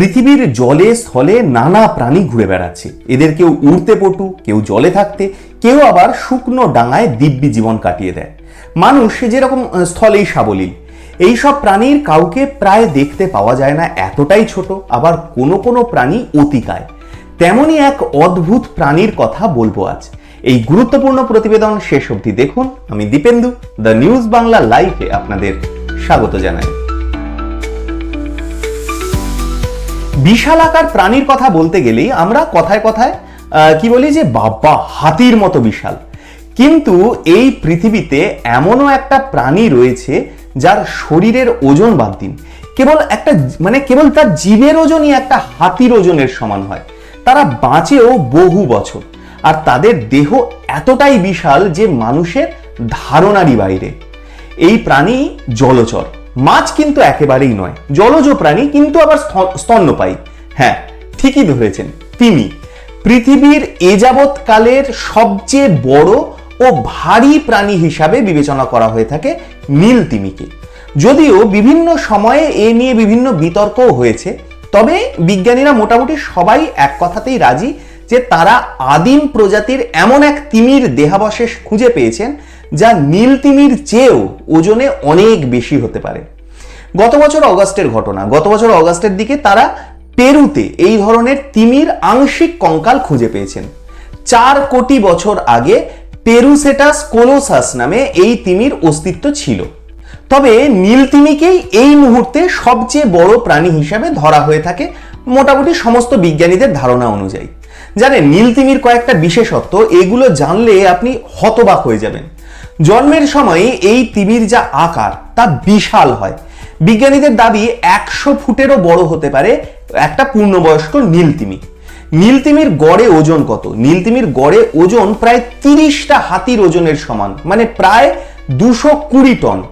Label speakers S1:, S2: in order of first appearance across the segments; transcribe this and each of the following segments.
S1: পৃথিবীর জলে, স্থলে নানা প্রাণী ঘুরে বেড়াচ্ছে। এদের কেউ উড়তে পটু, কেউ জলে থাকতে, কেউ আবার শুকনো ডাঙায় দিব্যি জীবন কাটিয়ে দেয়। মানুষ যেরকম স্থলেই সাবলীল। এইসব প্রাণীর কাউকে প্রায় দেখতে পাওয়া যায় না, এতটাই ছোট, আবার কোনো কোনো প্রাণী অতিকায় তেমনই এক অদ্ভুত প্রাণীর কথা বলব আজ। এই গুরুত্বপূর্ণ প্রতিবেদন শেষ অবধি দেখুন। আমি দীপেন্দু, দ্য নিউজ বাংলা লাইভে আপনাদের স্বাগত জানাই। বিশাল আকার প্রাণীর কথা বলতে গেলেই আমরা কথায় কথায় কি বলি যে বাবা, হাতির মতো বিশাল। কিন্তু এই পৃথিবীতে এমনও একটা প্রাণী রয়েছে যার শরীরের ওজন বাদ দিন। কেবল একটা মানে কেবল তার জীবের ওজনই একটা হাতির ওজনের সমান হয়। তারা বাঁচেও বহু বছর। আর তাদের দেহ এতটাই বিশাল যে মানুষের ধারণারই বাইরে। এই প্রাণী জলচর। মাছ কিন্তু একেবারেই নয়, জলজ প্রাণী কিন্তু আবার স্তন্যপায়ী। হ্যাঁ ঠিকই ধরেছেন তিনি। পৃথিবীর এযাবৎ কালের সবচেয়ে বড় ও ভারী প্রাণী হিসাবে বিবেচনা করা হয়ে থাকে নীল তিমিকে। যদিও বিভিন্ন সময়ে এ নিয়ে বিভিন্ন বিতর্কও হয়েছে, তবে বিজ্ঞানীরা মোটামুটি সবাই এক কথাতেই রাজি যে তারা আদিম প্রজাতির এমন এক তিমির দেহাবশেষ খুঁজে পেয়েছেন, যা নীল তিমির চেয়েও ওজনে অনেক বেশি হতে পারে। গত বছর অগাস্টের ঘটনা, গত বছর অগাস্টের দিকে তারা পেরুতে এই ধরনের তিমির আংশিক কঙ্কাল খুঁজে পেয়েছেন। চার কোটি বছর আগে পেরুসেটাস কোলোসাস নামে এই তিমির অস্তিত্ব ছিল। তবে নীল তিমিকেই এই মুহূর্তে সবচেয়ে বড় প্রাণী হিসাবে ধরা হয়ে থাকে মোটামুটি সমস্ত বিজ্ঞানীদের ধারণা অনুযায়ী। জানেন, নীল তিমির কয়েকটা বিশেষত্ব, এগুলো জানলে আপনি হতবাক হয়ে যাবেন। জন্মের সময় এই তিমির যা আকার, তা বিশাল হয়। বিজ্ঞানীদের দাবি একশো ফুটেরও বড় হতে পারে একটা পূর্ণবয়স্ক নীলতিমি নীলতিমির গড়ে ওজন কত? নীলতিমির গড়ে ওজন প্রায় তিরিশটা হাতির ওজনের সমান মানে প্রায় দুশো কুড়ি টন।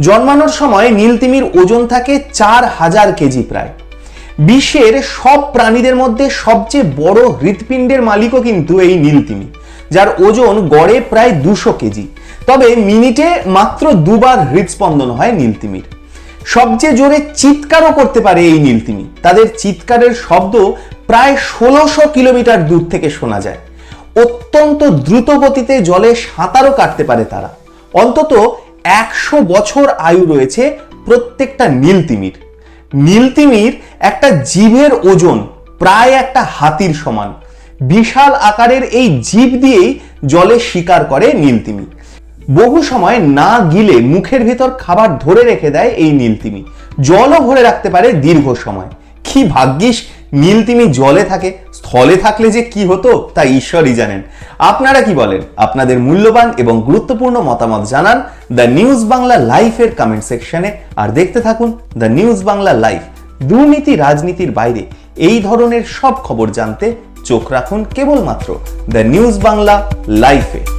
S1: জন্মানোর সময় নীলতিমির ওজন থাকে চার হাজার কেজি প্রায়। বিশ্বের সব প্রাণীদের মধ্যে সবচেয়ে বড় হৃৎপিণ্ডের মালিকও কিন্তু এই নীলতিমি যার ওজন গড়ে প্রায় দুশো কেজি। তবে মিনিটে মাত্র দুবার হৃদস্পন্দন হয় নীলতিমির সবচেয়ে জোরে চিৎকারও করতে পারে এই নীলতিমি তাদের চিৎকারের শব্দ প্রায় ষোলোশো কিলোমিটার দূর থেকে শোনা যায়। অত্যন্ত দ্রুত গতিতে জলে সাঁতারও কাটতে পারে তারা। অন্তত একশো বছর আয়ু রয়েছে প্রত্যেকটা নীলতিমির নীলতিমির একটা জীবের ওজন প্রায় একটা হাতির সমান। বিশাল আকারের এই জীব দিয়েই জলে শিকার করে নীলতিমি বহু সময় না গিলে মুখের ভেতর খাবার ধরে রেখে দেয় এই নীলতিমি জলও ভরে রাখতে পারে দীর্ঘ সময়। কি ভাগ্যিস নীলতিমি জলে থাকে, স্থলে থাকলে যে কি হতো, তা ঈশ্বরই জানেন। আপনারা কি বলেন? আপনাদের মূল্যবান এবং গুরুত্বপূর্ণ মতামত জানান দ্য নিউজ বাংলা লাইফের কমেন্ট সেকশনে আর দেখতে থাকুন দ্য নিউজ বাংলা লাইফ, দুর্নীতি রাজনীতির বাইরে। এই ধরনের সব খবর জানতে চোখ রাখুন কেবলমাত্র দ্য নিউজ বাংলা লাইফে।